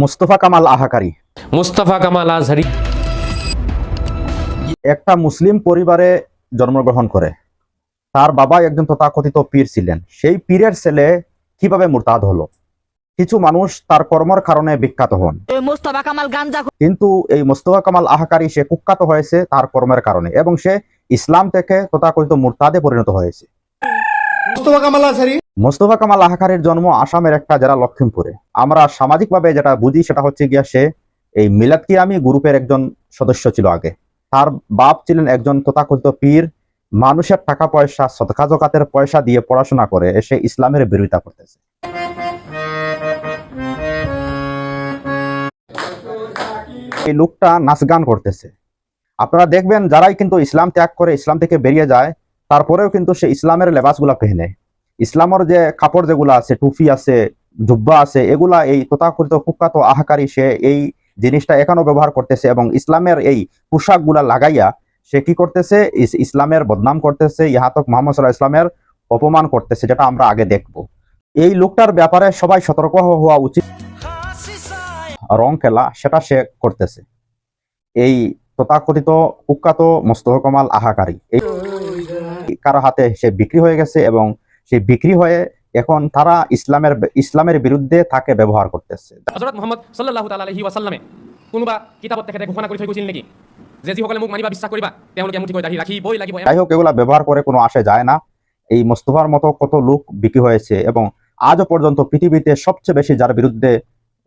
মুস্তফা কামাল আহাকারি। মুস্তাফা কামাল আজহারি। একটা মুসলিম পরিবারে জন্মগ্রহণ করে। তার বাবা একজন তথাকথিত পীর ছিলেন। সেই পীরের ছেলে কীভাবে মুরতাদ হলো? কিছু মানুষ তার কর্মর কারণে বিখ্যাত হন। মোস্তফা কামাল গাঞ্জা কিন্তু এই মোস্তফা কামাল আহাকারি সে কুখ্যাত হয়েছে তার কর্মের কারণে এবং সে ইসলাম থেকে তথাকথিত মুরতাদে পরিণত হয়েছে। মুস্তফা কামাল আসারি মোস্তফা কামাল আহাকারির জন্ম আসামের একটা জেলা লক্ষিমপুরে। আমরা সামাজিকভাবে যেটা বুঝি সেটা হচ্ছে গিয়া সে এই মিলাদকিয়ামি গ্রুপের একজন সদস্য ছিল আগে। তার বাপ ছিলেন একজন তথাকথিত পীর, মানুষের টাকা পয়সা, সদকা জকাতের পয়সা দিয়ে পড়াশোনা করে এসে ইসলামের বিরোধিতা করতেছে। এই লোকটা নাচ গান করতেছে। আপনারা দেখবেন যারাই কিন্তু ইসলাম ত্যাগ করে ইসলাম থেকে বেরিয়ে যায়, তারপরেও কিন্তু সে ইসলামের লেবাসগুলা পেহনে ইসলামের যে কাপড় যেগুলো আছে টুফি আছে, জুব্বা আছে, এগুলা এই তথাকথিত কুখ্যাত আহাকারী সে এই জিনিসটা এখনও ব্যবহার করতেছে এবং ইসলামের এই পোশাকগুলা লাগাইয়া সে কি করতেছে? ইসলামের বদনাম করতেছে, ইহাতক মোহাম্মদ সাল্লাহ ইসলামের অপমান করতেছে, যেটা আমরা আগে দেখব। এই লোকটার ব্যাপারে সবাই সতর্ক হওয়া উচিত। রং খেলা, সেটা সে করতেছে। এই তথাকথিত কুখ্যাত মোস্তফা কামাল আহাকারী, এই কারও হাতে সে বিক্রি হয়ে গেছে এবং সে বিক্রি হয়ে এখন তারা ইসলামের ইসলামের বিরুদ্ধে তাকে ব্যবহার করতেছে। হজরত মোহাম্মদ সাল্লাল্লাহু তাআলা আলাইহি ওয়াসাল্লামে কোনোবা কিতাপত তেখেতে ঘোষণা কৰি থৈ গৈছিল নেকি? যে যিসকলে মোক মানিবা বিশ্বাস কৰিবা তেওঁলোকে মুঠিকৈ দাঢ়ি ৰাখিবই লাগিব যাই হোক এগুলা ব্যবহার করে কোনো আসে যায় না। এই মোস্তফার মতো কত লোক বিক্রি হয়েছে এবং আজও পর্যন্ত পৃথিবীতে সবচেয়ে বেশি যার বিরুদ্ধে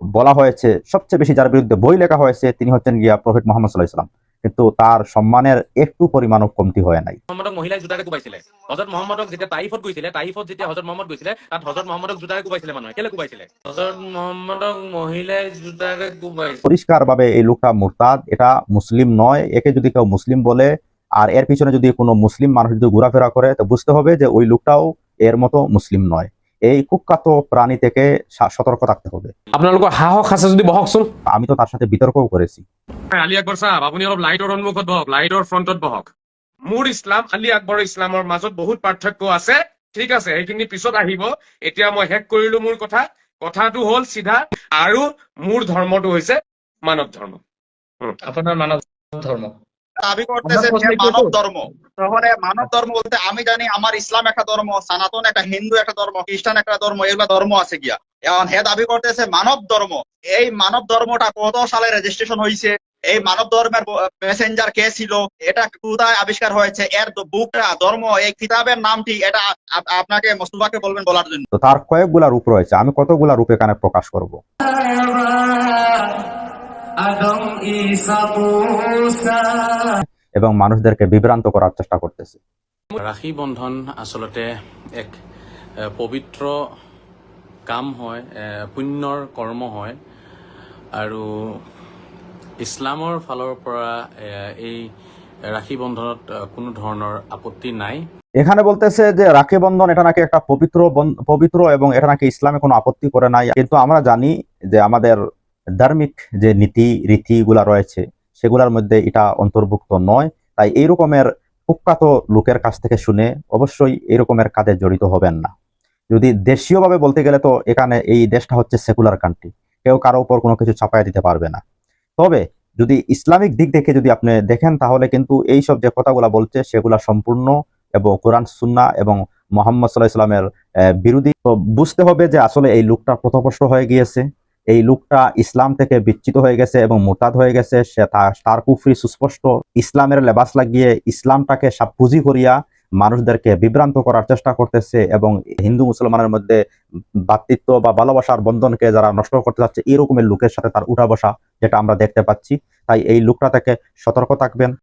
বলা হয়েছে সবচেয়ে বেশি যার বিরুদ্ধে বই লেখা হয়েছে তিনি হচ্ছেন গিয়া প্রফেট মোহাম্মদ সাল্লাহ ইসলাম কিন্তু তার সম্মানের একটু পরিমাণও কমতি হয় নাই। মহম্মদক মহিলাই জোতাৰে কোবাইছিলে। হজৰত মহম্মদক যেতিয়া তাইফত গৈছিলে তাইফত যেতিয়া হজৰত মহম্মদ গৈছিলে তাত হজৰত মহম্মদক জোতাৰে কোবাইছিলে মানুহে। কেলে কোবাইছিলে? হজৰত মহম্মদক মহিলাই জোতাৰে কোবাইছিলে। পরিষ্কারভাবে এই লোকটা মুরতাদ এটা মুসলিম নয় একে যদি কেউ মুসলিম বলে আর এর পিছনে যদি কোনো মুসলিম মানুষ যদি ঘোরাফেরা করে তো বুঝতে হবে যে ওই লোকটাও এর মতো মুসলিম নয়। এই কুখ্যাত প্রাণী থেকে সতর্ক থাকতে হবে। আপোনালোকৰ সাহস আছে যদি বহকচোন। আমি তো তার সাথে বিতর্কও করেছি। আলী আপুনি অলপ লাইটৰ সন্মুখত বহক লাইটৰ ফ্ৰণ্টত বহক। মোৰ ইছলাম আলী আকবৰ ইছলামৰ মাজত বহুত পাৰ্থক্য আছে। ঠিক আছে সেইখিনি পিছত আহিব। এতিয়া মই শেষ কৰিলো মোৰ কথা। কথাটো হ'ল চিধা আৰু মোৰ ধৰ্মটো হৈছে মানৱ ধৰ্ম। আপনার মানব ধর্ম দাবি করতেছে যে মানব ধর্ম শহরে মানব ধর্ম বলতে আমি জানি আমার ইসলাম একটা ধর্ম সনাতন একটা হিন্দু একটা ধর্ম খ্রিস্টান একটা ধর্ম এগুলা ধর্ম আছে গিয়া। এখন হে দাবি করতেছে মানব ধর্ম এই মানব ধর্মটা কত সালে রেজিস্ট্রেশন হয়েছে এই মানব ধর্মের প্যাসেঞ্জার কে ছিল? এটা কোথায় আবিষ্কার হয়েছে? এর বুকটা ধর্ম এই কিতাবের নামটি এটা আপ- আপনাকে মোস্তফাকে বলবেন বলার জন্য। তার কয়েকগুলা রূপ রয়েছে আমি কতগুলা রূপ এখানে প্রকাশ করব? এবং মানুষদেরকে বিভ্রান্ত করার চেষ্টা করতেছে। ৰাখি বন্ধন আচলতে এক এ, পবিত্ৰ কাম হয় এ, পুণ্যৰ কৰ্ম হয়। আৰু ইছলামৰ ফালৰ পৰা এ, এই ৰাখি বন্ধনত কোনো ধৰণৰ আপত্তি নাই। এখানে বলতেছে যে রাখি বন্ধন এটা নাকি একটা পবিত্র পবিত্র এবং এটা নাকি ইসলামে কোনো আপত্তি করে নাই। কিন্তু আমরা জানি যে আমাদের ধার্মিক যে নীতি, রীতিগুলা রয়েছে, সেগুলোর মধ্যে এটা অন্তর্ভুক্ত নয়। তাই এই রকমের কুখ্যাত লোকের কাছ থেকে শুনে অবশ্যই এই রকমের কাজে জড়িত হবেন না। যদি দেশীয়ভাবে বলতে গেলে তো এখানে এই দেশটা হচ্ছে সেকুলার কান্ট্রি, কেউ কারও উপর কোনো কিছু চাপাই দিতে পারবে না। তবে যদি ইসলামিক দিক থেকে যদি আপনি দেখেন, তাহলে কিন্তু এই সব যে কথাগুলা বলছে, সেগুলা সম্পূর্ণ এবং কোরআন, সুন্না এবং মোহাম্মদ সাল্লাহ ইসলামের বিরোধী। তো বুঝতে হবে যে আসলে এই লোকটা পথভ্রষ্ট হয়ে গিয়েছে। এই লোকটা ইসলাম থেকে বিচ্ছিত হয়ে গেছে এবং মোতাদ হয়ে গেছে। সে তার কুফরি সুস্পষ্ট। ইসলামের লেবাস লাগিয়ে ইসলামটাকে সাপুজি করিয়া মানুষদেরকে বিভ্রান্ত করার চেষ্টা করতেছে এবং হিন্দু মুসলমানের মধ্যে ভাতৃত্ব বা ভালোবাসার বন্ধনকে যারা নষ্ট করতে যাচ্ছে এরকমের লোকের সাথে তার উঠা বসা, যেটা আমরা দেখতে পাচ্ছি। তাই এই লোকটা থেকে সতর্ক থাকবেন।